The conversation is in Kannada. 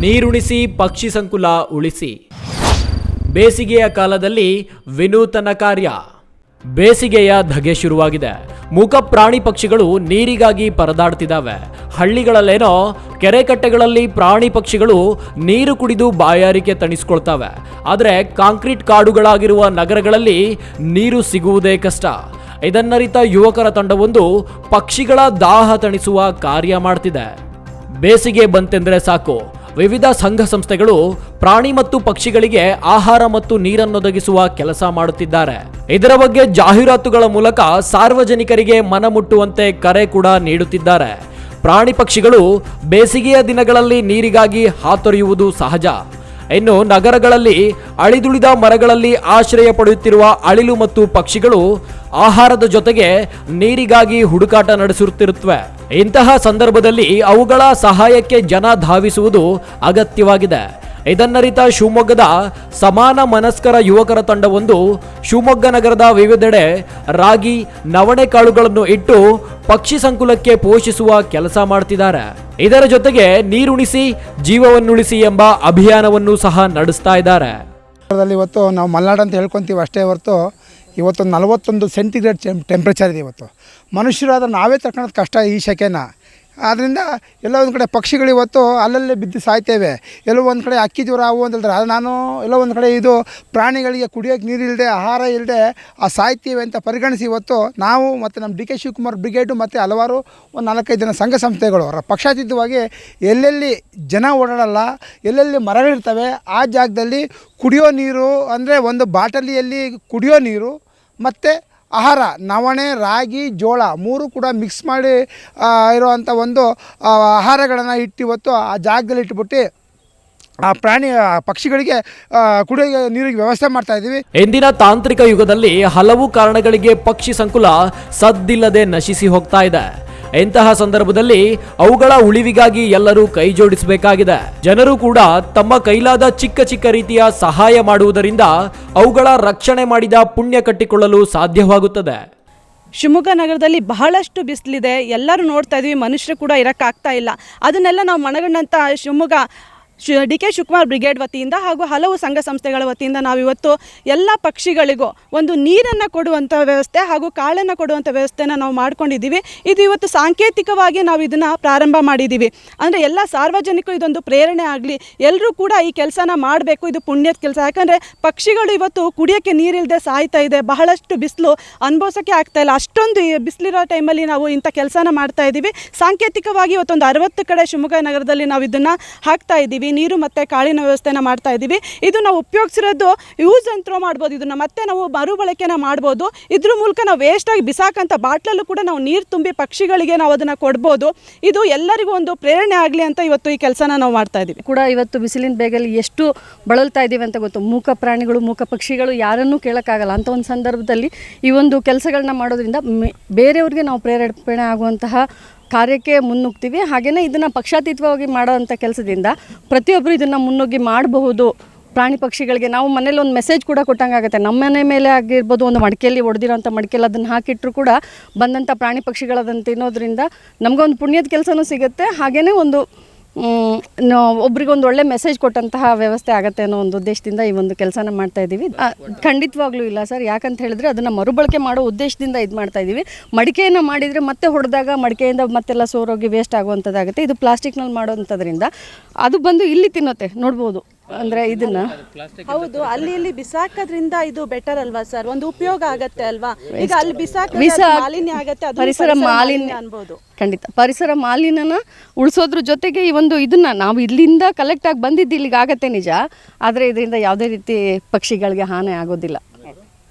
ನೀರುಣಿಸಿ, ಪಕ್ಷಿ ಸಂಕುಲ ಉಳಿಸಿ. ಬೇಸಿಗೆಯ ಕಾಲದಲ್ಲಿ ವಿನೂತನ ಕಾರ್ಯ. ಬೇಸಿಗೆಯ ಧಗೆ ಶುರುವಾಗಿದೆ. ಮೂಕ ಪ್ರಾಣಿ ಪಕ್ಷಿಗಳು ನೀರಿಗಾಗಿ ಪರದಾಡ್ತಿದ್ದಾವೆ. ಹಳ್ಳಿಗಳಲ್ಲೇನೋ ಕೆರೆ ಕಟ್ಟೆಗಳಲ್ಲಿ ಪ್ರಾಣಿ ಪಕ್ಷಿಗಳು ನೀರು ಕುಡಿದು ಬಾಯಾರಿಕೆ ತಣಿಸ್ಕೊಳ್ತಾವೆ. ಆದರೆ ಕಾಂಕ್ರೀಟ್ ಕಾಡುಗಳಾಗಿರುವ ನಗರಗಳಲ್ಲಿ ನೀರು ಸಿಗುವುದೇ ಕಷ್ಟ. ಇದನ್ನರಿತ ಯುವಕರ ತಂಡವೊಂದು ಪಕ್ಷಿಗಳ ದಾಹ ತಣಿಸುವ ಕಾರ್ಯ ಮಾಡ್ತಿದೆ. ಬೇಸಿಗೆ ಬಂತೆಂದರೆ ಸಾಕು. ವಿವಿಧ ಸಂಘ ಸಂಸ್ಥೆಗಳು ಪ್ರಾಣಿ ಮತ್ತು ಪಕ್ಷಿಗಳಿಗೆ ಆಹಾರ ಮತ್ತು ನೀರನ್ನೊದಗಿಸುವ ಕೆಲಸ ಮಾಡುತ್ತಿದ್ದಾರೆ. ಇದರ ಬಗ್ಗೆ ಜಾಹೀರಾತುಗಳ ಮೂಲಕ ಸಾರ್ವಜನಿಕರಿಗೆ ಮನಮುಟ್ಟುವಂತೆ ಕರೆ ಕೂಡ ನೀಡುತ್ತಿದ್ದಾರೆ. ಪ್ರಾಣಿ ಪಕ್ಷಿಗಳು ಬೇಸಿಗೆಯ ದಿನಗಳಲ್ಲಿ ನೀರಿಗಾಗಿ ಹಾತೊರೆಯುವುದು ಸಹಜ. ಇನ್ನು ನಗರಗಳಲ್ಲಿ ಅಳಿದುಳಿದ ಮರಗಳಲ್ಲಿ ಆಶ್ರಯ ಪಡೆಯುತ್ತಿರುವ ಅಳಿಲು ಮತ್ತು ಪಕ್ಷಿಗಳು ಆಹಾರದ ಜೊತೆಗೆ ನೀರಿಗಾಗಿ ಹುಡುಕಾಟ ನಡೆಸುತ್ತಿರುತ್ತವೆ. ಇಂತಹ ಸಂದರ್ಭದಲ್ಲಿ ಅವುಗಳ ಸಹಾಯಕ್ಕೆ ಜನ ಧಾವಿಸುವುದು ಅಗತ್ಯವಾಗಿದೆ. ಇದನ್ನರಿತ ಶಿವಮೊಗ್ಗದ ಸಮಾನ ಮನಸ್ಕರ ಯುವಕರ ತಂಡವೊಂದು ಶಿವಮೊಗ್ಗ ನಗರದ ವಿವಿಧೆಡೆ ರಾಗಿ, ನವಣೆ ಕಾಳುಗಳನ್ನು ಇಟ್ಟು ಪಕ್ಷಿ ಸಂಕುಲಕ್ಕೆ ಪೋಷಿಸುವ ಕೆಲಸ ಮಾಡ್ತಿದ್ದಾರೆ. ಇದರ ಜೊತೆಗೆ ನೀರುಣಿಸಿ, ಜೀವವನ್ನುಳಿಸಿ ಎಂಬ ಅಭಿಯಾನವನ್ನು ಸಹ ನಡೆಸ್ತಾ ಇದ್ದಾರೆ. ಇವತ್ತು ನಾವು ಮಲ್ನಾಡು ಅಂತ ಹೇಳ್ಕೊಂತೀವಿ ಅಷ್ಟೇ ಹೊರತು ಇವತ್ತು ನಲವತ್ತೊಂದು ಸೆಂಟಿಗ್ರೇಡ್ ಟೆಂಪ್ರೇಚರ್ ಇದೆ ಇವತ್ತು. ಮನುಷ್ಯರಾದ ನಾವೇ ತಡ್ಕೊಳ್ಳೋದು ಕಷ್ಟ ಈ ಸೆಕೆನ ಆದ್ದರಿಂದ ಎಲ್ಲೋ ಒಂದು ಕಡೆ ಪಕ್ಷಿಗಳು ಇವತ್ತು ಅಲ್ಲಲ್ಲೇ ಬಿದ್ದು ಸಾಯ್ತೇವೆ. ಎಲ್ಲೋ ಒಂದು ಕಡೆ ಅಕ್ಕಿ ಜ್ವರ ಅವು ಅಂತ ಅದು ನಾನು ಎಲ್ಲೋ ಒಂದು ಕಡೆ ಇದು ಪ್ರಾಣಿಗಳಿಗೆ ಕುಡಿಯೋಕ್ಕೆ ನೀರಿಲ್ಲದೆ ಆಹಾರ ಇಲ್ಲದೆ ಆ ಸಾಯ್ತೀವಿ ಅಂತ ಪರಿಗಣಿಸಿ ಇವತ್ತು ನಾವು ಮತ್ತು ನಮ್ಮ ಡಿ ಕೆ ಶಿವಕುಮಾರ್ ಬ್ರಿಗೇಡು ಮತ್ತು ಹಲವಾರು ಒಂದು ನಾಲ್ಕೈದು ಜನ ಸಂಘ ಸಂಸ್ಥೆಗಳು ಅವರ ಪಕ್ಷಾತೀತವಾಗಿ ಎಲ್ಲೆಲ್ಲಿ ಜನ ಓಡಾಡಲ್ಲ, ಎಲ್ಲೆಲ್ಲಿ ಮರಗಳಿರ್ತವೆ ಆ ಜಾಗದಲ್ಲಿ ಕುಡಿಯೋ ನೀರು ಅಂದರೆ ಒಂದು ಬಾಟಲಿಯಲ್ಲಿ ಕುಡಿಯೋ ನೀರು ಮತ್ತು ಆಹಾರ, ನವಣೆ, ರಾಗಿ, ಜೋಳ ಮೂರು ಕೂಡ ಮಿಕ್ಸ್ ಮಾಡಿ ಇರುವಂಥ ಒಂದು ಆಹಾರಗಳನ್ನು ಇಟ್ಟು ಇವತ್ತು ಆ ಜಾಗದಲ್ಲಿ ಇಟ್ಬಿಟ್ಟು ಆ ಪ್ರಾಣಿ ಪಕ್ಷಿಗಳಿಗೆ ಕುಡಿಯೋ ನೀರಿಗೆ ವ್ಯವಸ್ಥೆ ಮಾಡ್ತಾ ಇದ್ದೀವಿ. ಇಂದಿನ ತಾಂತ್ರಿಕ ಯುಗದಲ್ಲಿ ಹಲವು ಕಾರಣಗಳಿಗೆ ಪಕ್ಷಿ ಸಂಕುಲ ಸದ್ದಿಲ್ಲದೆ ನಶಿಸಿ ಹೋಗ್ತಾ ಇದೆ. ಇಂತಹ ಸಂದರ್ಭದಲ್ಲಿ ಅವುಗಳ ಉಳಿವಿಗಾಗಿ ಎಲ್ಲರೂ ಕೈ ಜೋಡಿಸಬೇಕಾಗಿದೆ ಜನರು ಕೂಡ ತಮ್ಮ ಕೈಲಾದ ಚಿಕ್ಕ ಚಿಕ್ಕ ರೀತಿಯ ಸಹಾಯ ಮಾಡುವುದರಿಂದ ಅವುಗಳ ರಕ್ಷಣೆ ಮಾಡಿದ ಪುಣ್ಯ ಕಟ್ಟಿಕೊಳ್ಳಲು ಸಾಧ್ಯವಾಗುತ್ತದೆ. ಶಿವಮೊಗ್ಗ ನಗರದಲ್ಲಿ ಬಹಳಷ್ಟು ಬಿಸಿಲಿದೆ. ಎಲ್ಲರೂ ನೋಡ್ತಾ ಇದ್ದೀವಿ, ಮನುಷ್ಯರು ಕೂಡ ಇರೋಕ್ಕಾಗ್ತಾ ಇಲ್ಲ. ಅದನ್ನೆಲ್ಲ ನಾವು ಮನಗಂಡಂಥ ಶಿವಮೊಗ್ಗ ಶಿ ಡಿ ಕೆ ಶಿವಕುಮಾರ್ ಬ್ರಿಗೇಡ್ ವತಿಯಿಂದ ಹಾಗೂ ಹಲವು ಸಂಘ ಸಂಸ್ಥೆಗಳ ವತಿಯಿಂದ ನಾವು ಇವತ್ತು ಎಲ್ಲ ಪಕ್ಷಿಗಳಿಗೂ ಒಂದು ನೀರನ್ನು ಕೊಡುವಂಥ ವ್ಯವಸ್ಥೆ ಹಾಗೂ ಕಾಳನ್ನು ಕೊಡುವಂಥ ವ್ಯವಸ್ಥೆನ ನಾವು ಮಾಡ್ಕೊಂಡಿದ್ದೀವಿ. ಇದು ಇವತ್ತು ಸಾಂಕೇತಿಕವಾಗಿ ನಾವು ಇದನ್ನು ಪ್ರಾರಂಭ ಮಾಡಿದ್ದೀವಿ. ಅಂದರೆ ಎಲ್ಲ ಸಾರ್ವಜನಿಕರು ಇದೊಂದು ಪ್ರೇರಣೆ ಆಗಲಿ ಎಲ್ಲರೂ ಕೂಡ ಈ ಕೆಲಸನ ಮಾಡಬೇಕು, ಇದು ಪುಣ್ಯದ ಕೆಲಸ. ಯಾಕಂದರೆ ಪಕ್ಷಿಗಳು ಇವತ್ತು ಕುಡಿಯೋಕ್ಕೆ ನೀರಿಲ್ಲದೆ ಸಾಯ್ತಾ ಇದೆ, ಬಹಳಷ್ಟು ಬಿಸಿಲು ಅನುಭವಿಸೋಕ್ಕೆ ಆಗ್ತಾ ಇಲ್ಲ. ಅಷ್ಟೊಂದು ಬಿಸಿಲಿರೋ ಟೈಮಲ್ಲಿ ನಾವು ಇಂಥ ಕೆಲಸನ ಮಾಡ್ತಾ ಇದ್ದೀವಿ ಸಾಂಕೇತಿಕವಾಗಿ ಇವತ್ತೊಂದು ಅರವತ್ತು ಕಡೆ ಶಿವಮೊಗ್ಗ ನಗರದಲ್ಲಿ ನಾವು ಇದನ್ನು ಹಾಕ್ತಾ ಇದ್ದೀವಿ ನೀರು ಮತ್ತು ಕಾಳಿನ ವ್ಯವಸ್ಥೆನ ಮಾಡ್ತಾ ಇದ್ದೀವಿ. ಇದು ನಾವು ಉಪಯೋಗಿಸಿರೋದು ಯೂಸ್ ಥ್ರೋ ಮಾಡ್ಬೋದು. ಇದನ್ನು ಮತ್ತೆ ನಾವು ಮರುಬಳಕೆನ ಮಾಡ್ಬೋದು. ಇದ್ರ ಮೂಲಕ ನಾವು ವೇಸ್ಟಾಗಿ ಬಿಸಾಕಂಥ ಬಾಟ್ಲಲ್ಲೂ ಕೂಡ ನಾವು ನೀರು ತುಂಬಿ ಪಕ್ಷಿಗಳಿಗೆ ನಾವು ಅದನ್ನು ಕೊಡ್ಬೋದು. ಇದು ಎಲ್ಲರಿಗೂ ಒಂದು ಪ್ರೇರಣೆ ಆಗಲಿ ಅಂತ ಇವತ್ತು ಈ ಕೆಲಸನ ನಾವು ಮಾಡ್ತಾ ಇದ್ದೀವಿ. ಕೂಡ ಇವತ್ತು ಬಿಸಿಲಿನ ಬೇಗಲ್ಲಿ ಎಷ್ಟು ಬಳಲ್ತಾ ಇದ್ದೀವಿ ಅಂತ ಗೊತ್ತು. ಮೂಕ ಪ್ರಾಣಿಗಳು, ಮೂಕ ಪಕ್ಷಿಗಳು ಯಾರನ್ನೂ ಕೇಳೋಕ್ಕಾಗಲ್ಲ. ಅಂತ ಒಂದು ಸಂದರ್ಭದಲ್ಲಿ ಈ ಒಂದು ಕೆಲಸಗಳನ್ನ ಮಾಡೋದ್ರಿಂದ ಬೇರೆಯವ್ರಿಗೆ ನಾವು ಪ್ರೇರೇಪಣೆ ಆಗುವಂತಹ ಕಾರ್ಯಕ್ಕೆ ಮುನ್ನುಗ್ತೀವಿ. ಹಾಗೆಯೇ ಇದನ್ನು ಪಕ್ಷಾತೀತವಾಗಿ ಮಾಡೋವಂಥ ಕೆಲಸದಿಂದ ಪ್ರತಿಯೊಬ್ಬರು ಇದನ್ನು ಮುನ್ನುಗ್ಗಿ ಮಾಡಬಹುದು. ಪ್ರಾಣಿ ಪಕ್ಷಿಗಳಿಗೆ ನಾವು ಮನೇಲಿ ಒಂದು ಮೆಸೇಜ್ ಕೂಡ ಕೊಟ್ಟಂಗಾಗುತ್ತೆ. ನಮ್ಮ ಮನೆ ಮೇಲೆ ಆಗಿರ್ಬೋದು ಒಂದು ಮಡಿಕೆಯಲ್ಲಿ ಒಡೆದಿರೋಂಥ ಮಡಿಕೆಯಲ್ಲಿ ಅದನ್ನು ಹಾಕಿಟ್ಟರು ಕೂಡ ಬಂದಂಥ ಪ್ರಾಣಿ ಪಕ್ಷಿಗಳದನ್ನು ತಿನ್ನೋದ್ರಿಂದ ನಮಗೊಂದು ಪುಣ್ಯದ ಕೆಲಸನೂ ಸಿಗುತ್ತೆ. ಹಾಗೆಯೇ ಒಂದು ಒಬ್ರಿಗೊಂದು ಒಳ್ಳೆ ಮೆಸೇಜ್ ಕೊಟ್ಟಂತಹ ವ್ಯವಸ್ಥೆ ಆಗುತ್ತೆ ಅನ್ನೋ ಒಂದು ಉದ್ದೇಶದಿಂದ ಈ ಒಂದು ಕೆಲಸನ ಮಾಡ್ತಾ ಇದ್ದೀವಿ ಖಂಡಿತವಾಗ್ಲೂ ಇಲ್ಲ ಸರ್. ಯಾಕಂತ ಹೇಳಿದ್ರೆ ಅದನ್ನು ಮರುಬಳಕೆ ಮಾಡೋ ಉದ್ದೇಶದಿಂದ ಇದು ಮಾಡ್ತಾ ಇದ್ದೀವಿ ಮಡಿಕೆಯನ್ನು ಮಾಡಿದರೆ ಮತ್ತೆ ಹೊಡೆದಾಗ ಮಡಿಕೆಯಿಂದ ಮತ್ತೆಲ್ಲ ಸೋರೋಗಿ ವೇಸ್ಟ್ ಆಗುವಂಥದ್ದಾಗುತ್ತೆ ಇದು ಪ್ಲಾಸ್ಟಿಕ್ನಲ್ಲಿ ಮಾಡೋವಂಥದ್ರಿಂದ ಅದು ಬಂದು ಇಲ್ಲಿ ತಿನ್ನುತ್ತೆ. ನೋಡ್ಬೋದು. ಅಂದರೆ ಇದನ್ನ? ಹೌದು ಅಲ್ಲಿ ಇಲ್ಲಿ ಬಿಸಾಕೋದ್ರಿಂದ ಇದು ಬೆಟರ್ ಅಲ್ವಾ ಸರ್ ಒಂದು ಉಪಯೋಗ ಆಗತ್ತೆ ಅಲ್ವಾ? ಈಗ ಅಲ್ಲಿ ಬಿಸಾಕ ಮಾಲಿನ್ಯ ಆಗತ್ತೆ ಅದು ಪರಿಸರ ಮಾಲಿನ್ಯ ಅನ್ಬೋದು. ಖಂಡಿತ. ಪರಿಸರ ಮಾಲಿನ್ಯನ ಉಳಿಸೋದ್ರ ಜೊತೆಗೆ ಈ ಒಂದು ಇದನ್ನ ನಾವು ಇಲ್ಲಿಂದ ಕಲೆಕ್ಟ್ ಆಗಿ ಬಂದಿದ್ದು ಇಲ್ಲಿಗೆ ಆಗತ್ತೆ ನಿಜ. ಆದರೆ ಇದರಿಂದ ಯಾವುದೇ ರೀತಿ ಪಕ್ಷಿಗಳಿಗೆ ಹಾನಿ ಆಗೋದಿಲ್ಲ.